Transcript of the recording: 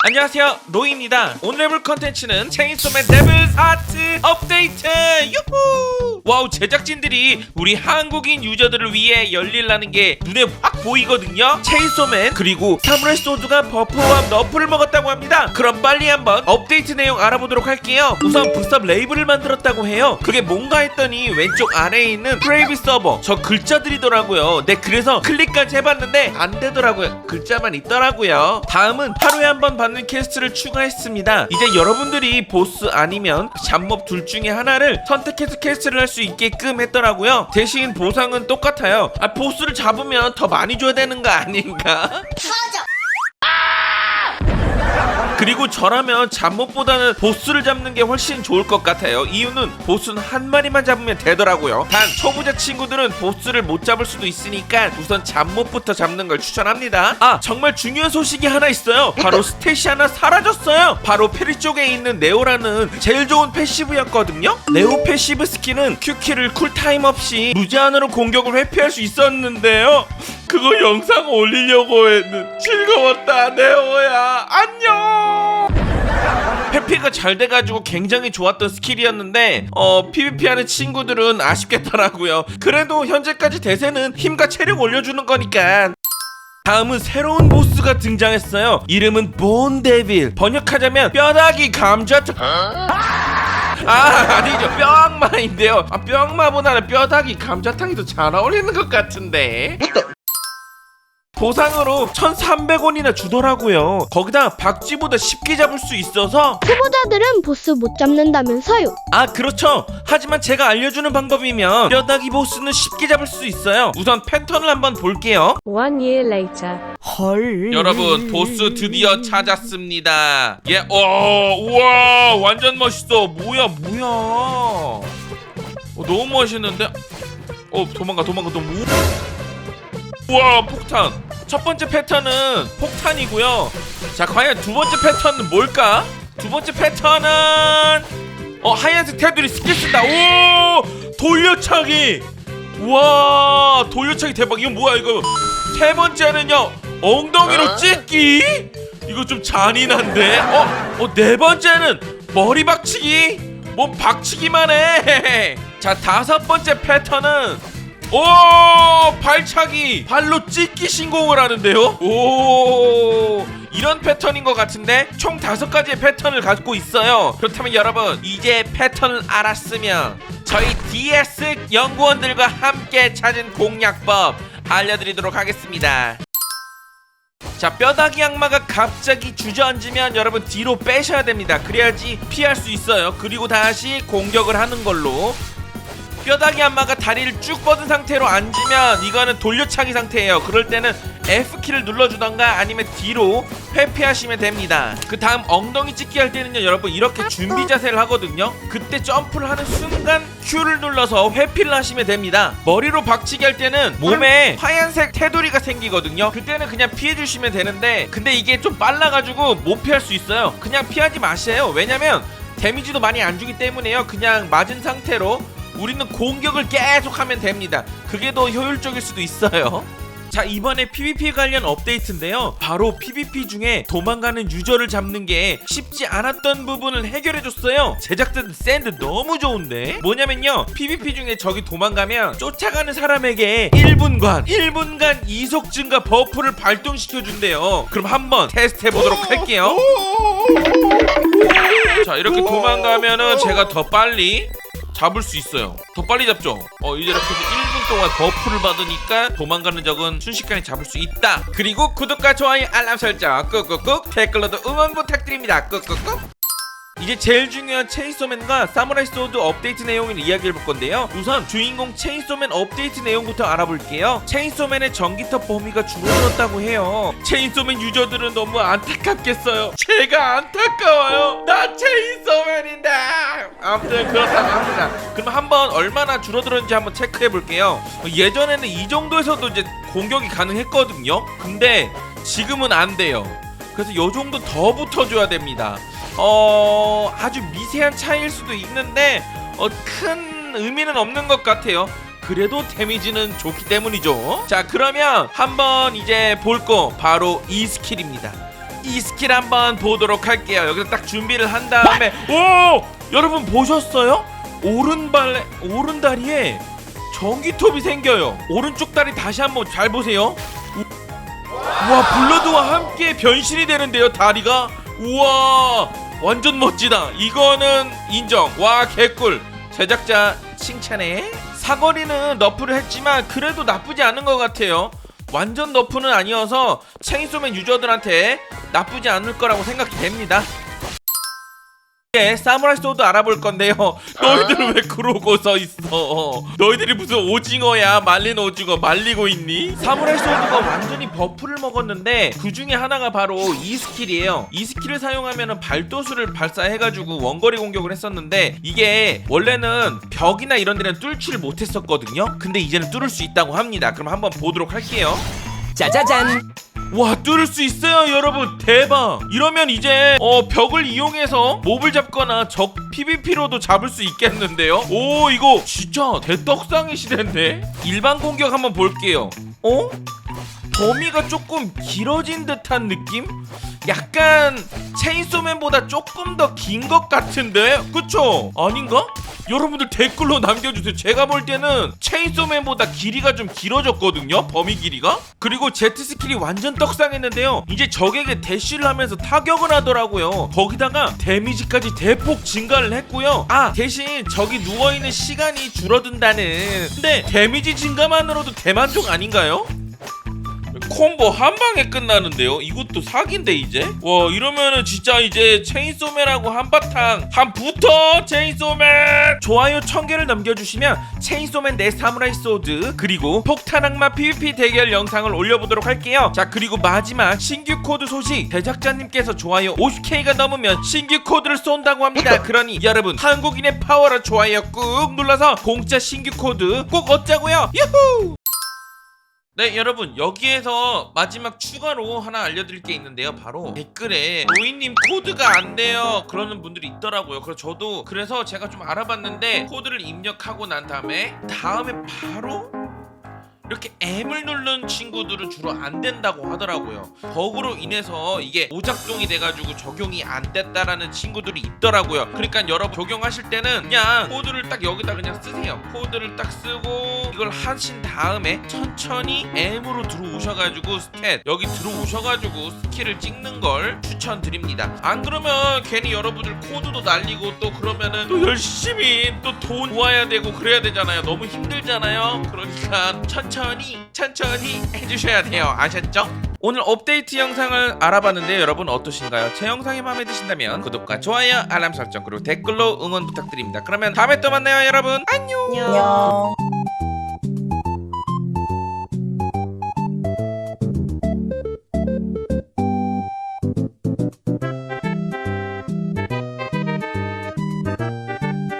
안녕하세요 로이입니다. 오늘 해볼 컨텐츠는 체인소맨 데블 아트 업데이트! 유후 와우 제작진들이 우리 한국인 유저들을 위해 열릴라는 게 눈에 확 보이거든요. 체인소맨 그리고 사무라이 소드가 버퍼와 너프를 먹었다고 합니다. 그럼 빨리 한번 업데이트 내용 알아보도록 할게요. 우선 부스업 레이블을 만들었다고 해요. 그게 뭔가 했더니 왼쪽 아래에 있는 프레이비 서버. 저 글자들이더라고요. 네 그래서 클릭까지 해봤는데 안 되더라고요. 글자만 있더라고요. 다음은 하루에 한 번 받는 퀘스트를 추가했습니다. 이제 여러분들이 보스 아니면 잡몹 둘 중에 하나를 선택해서 퀘스트를 할 수 있게끔 했더라고요 대신 보상은 똑같아요 아 보스를 잡으면 더 많이 줘야 되는 거 아닌가? 그리고 저라면 잡몹보다는 보스를 잡는 게 훨씬 좋을 것 같아요. 이유는 보스는 한 마리만 잡으면 되더라고요. 단 초보자 친구들은 보스를 못 잡을 수도 있으니까 우선 잡몹부터 잡는 걸 추천합니다. 아 정말 중요한 소식이 하나 있어요. 바로 스탯이 하나 사라졌어요. 바로 페리 쪽에 있는 네오라는 제일 좋은 패시브였거든요. 네오 패시브 스킬은 Q키를 쿨타임 없이 무제한으로 공격을 회피할 수 있었는데요. 그거 영상 올리려고 했는 즐거웠다 네오야 안녕 회피가 잘 돼가지고 굉장히 좋았던 스킬이었는데 어 PVP 하는 친구들은 아쉽겠더라고요. 그래도 현재까지 대세는 힘과 체력 올려주는 거니까. 다음은 새로운 보스가 등장했어요. 이름은 본데빌. 번역하자면 뼈다귀 감자 아 아니죠. 뼈악마인데요. 아 뼈악마보다는 뼈다귀 감자탕이 더 잘 어울리는 것 같은데 보상으로 1,300원이나 주더라고요. 거기다 박쥐보다 쉽게 잡을 수 있어서 초보자들은 보스 못 잡는다면서요. 아 그렇죠. 하지만 제가 알려주는 방법이면 뼈다귀 보스는 쉽게 잡을 수 있어요. 우선 패턴을 한번 볼게요. One year later. 여러분 보스 드디어 찾았습니다. 예, 어, 우와, 완전 멋있어. 뭐야, 뭐야. 어, 너무 멋있는데. 어, 도망가, 도망가, 도망가. 우와, 폭탄. 첫 번째 패턴은 폭탄이고요. 자, 과연 두 번째 패턴은 뭘까? 두 번째 패턴은 어 하얀색 테두리 스킬 쓴다. 오, 돌려차기. 와, 돌려차기 대박. 이거 뭐야 이거? 세 번째는요 엉덩이로 찍기 이거 좀 잔인한데 어? 어, 네 번째는 머리 박치기 뭐 박치기만 해 자 다섯 번째 패턴은 오 발차기. 발로 찍기 신공을 하는데요? 오 이런 패턴인 것 같은데? 총 다섯 가지의 패턴을 갖고 있어요. 그렇다면 여러분 이제 패턴을 알았으면 저희 DS 연구원들과 함께 찾은 공략법 알려드리도록 하겠습니다. 자 뼈다귀 악마가 갑자기 주저앉으면 여러분 뒤로 빼셔야 됩니다. 그래야지 피할 수 있어요. 그리고 다시 공격을 하는 걸로 뼈다귀 악마가 다리를 쭉 뻗은 상태로 앉으면 이거는 돌려차기 상태예요. 그럴 때는 F키를 눌러주던가 아니면 뒤로 회피하시면 됩니다. 그 다음 엉덩이 찍기 할 때는요 여러분 이렇게 준비 자세를 하거든요. 그때 점프를 하는 순간 Q를 눌러서 회피를 하시면 됩니다. 머리로 박치기 할 때는 몸에 하얀색 테두리가 생기거든요. 그때는 그냥 피해 주시면 되는데 근데 이게 좀 빨라가지고 못 피할 수 있어요. 그냥 피하지 마세요. 왜냐면 데미지도 많이 안 주기 때문에요. 그냥 맞은 상태로 우리는 공격을 계속 하면 됩니다. 그게 더 효율적일 수도 있어요. 자 이번에 PVP 관련 업데이트인데요. 바로 PVP 중에 도망가는 유저를 잡는 게 쉽지 않았던 부분을 해결해줬어요. 제작자들 샌드 너무 좋은데? 뭐냐면요. PVP 중에 적이 도망가면 쫓아가는 사람에게 1분간 1분간 이속 증가 버프를 발동시켜준대요. 그럼 한번 테스트 해보도록 할게요. 자 이렇게 도망가면은 제가 더 빨리 잡을 수 있어요. 더 빨리 잡죠. 어 이제 이렇게 해서 1분 동안 버프를 받으니까 도망가는 적은 순식간에 잡을 수 있다. 그리고 구독과 좋아요 알람 설정 꾹꾹꾹 댓글로도 응원 부탁드립니다. 꾹꾹꾹. 이제 제일 중요한 체인소맨과 사무라이 소드 업데이트 내용을 이야기해 볼 건데요. 우선 주인공 체인소맨 업데이트 내용부터 알아볼게요. 체인소맨의 전기톱 범위가 줄어들었다고 해요. 체인소맨 유저들은 너무 안타깝겠어요. 제가 안타까워요. 나 체인소맨인데. 아무튼 그렇다고 합니다. 그럼 한번 얼마나 줄어들었는지 한번 체크해 볼게요. 예전에는 이 정도에서도 이제 공격이 가능했거든요. 근데 지금은 안 돼요. 그래서 요 정도 더 붙어줘야 됩니다. 어 아주 미세한 차이일 수도 있는데 어, 큰 의미는 없는 것 같아요. 그래도 데미지는 좋기 때문이죠. 자 그러면 한번 이제 볼 거 바로 이 스킬입니다. 이 스킬 한번 보도록 할게요. 여기서 딱 준비를 한 다음에 오 여러분 보셨어요? 오른발에 오른다리에 전기톱이 생겨요. 오른쪽 다리 다시 한번 잘 보세요. 우- 와 블러드와 함께 변신이 되는데요 다리가 우와 완전 멋지다. 이거는 인정. 와 개꿀. 제작자 칭찬해. 사거리는 너프를 했지만 그래도 나쁘지 않은 것 같아요. 완전 너프는 아니어서 체인소맨 유저들한테 나쁘지 않을 거라고 생각이 됩니다. 예, 사무라이 소드 알아볼 건데요. 너희들은 왜 그러고 서 있어? 너희들이 무슨 오징어야? 말린 오징어 말리고 있니? 사무라이 소드가 완전히 버프를 먹었는데 그 중에 하나가 바로 이 스킬이에요. 이 스킬을 사용하면 발도수를 발사해가지고 원거리 공격을 했었는데 이게 원래는 벽이나 이런 데는 뚫지를 못했었거든요. 근데 이제는 뚫을 수 있다고 합니다. 그럼 한번 보도록 할게요. 짜자잔 와 뚫을 수 있어요 여러분 대박 이러면 이제 어 벽을 이용해서 몹을 잡거나 적 PVP로도 잡을 수 있겠는데요 오 이거 진짜 대떡상의 시대인데 일반 공격 한번 볼게요 어? 범위가 조금 길어진 듯한 느낌? 약간 체인소맨보다 조금 더 긴 것 같은데? 그쵸? 아닌가? 여러분들 댓글로 남겨주세요. 제가 볼 때는 체인소맨보다 길이가 좀 길어졌거든요. 범위 길이가. 그리고 제트 스킬이 완전 떡상했는데요. 이제 적에게 대쉬를 하면서 타격을 하더라고요. 거기다가 데미지까지 대폭 증가를 했고요. 아 대신 적이 누워있는 시간이 줄어든다는. 근데 데미지 증가만으로도 대만족 아닌가요? 콤보 한 방에 끝나는데요. 이것도 사기인데 이제. 와 이러면은 진짜 이제 체인소맨하고 한바탕 한 붙어 체인소맨. 좋아요 천 개를 남겨주시면 체인소맨 내 사무라이 소드 그리고 폭탄 악마 PVP 대결 영상을 올려보도록 할게요. 자 그리고 마지막 신규 코드 소식 제작자님께서 좋아요 50K가 넘으면 신규 코드를 쏜다고 합니다. 그러니 여러분 한국인의 파워로 좋아요 꾹 눌러서 공짜 신규 코드 꼭 얻자고요. 유후. 네 여러분 여기에서 마지막 추가로 하나 알려드릴 게 있는데요. 바로 댓글에 로이님 코드가 안 돼요. 그러는 분들이 있더라고요. 그래서 저도 그래서 제가 좀 알아봤는데 코드를 입력하고 난 다음에 다음에 바로 이렇게 M을 누른 친구들은 주로 안 된다고 하더라고요. 버그로 인해서 이게 오작동이 돼가지고 적용이 안 됐다라는 친구들이 있더라고요. 그러니까 여러분 적용하실 때는 그냥 코드를 딱 여기다 그냥 쓰세요. 코드를 딱 쓰고 이걸 하신 다음에 천천히 M으로 들어오셔가지고 스탯 여기 들어오셔가지고 스킬을 찍는 걸 추천드립니다. 안 그러면 괜히 여러분들 코드도 날리고 또 그러면은 또 열심히 또 돈 모아야 되고 그래야 되잖아요. 너무 힘들잖아요. 그러니까 천천히 천천히 해주셔야 돼요. 아셨죠? 오늘 업데이트 영상을 알아봤는데 여러분 어떠신가요? 제 영상이 마음에 드신다면 구독과 좋아요, 알람 설정 그리고 댓글로 응원 부탁드립니다. 그러면 다음에 또 만나요, 여러분. 안녕. 안녕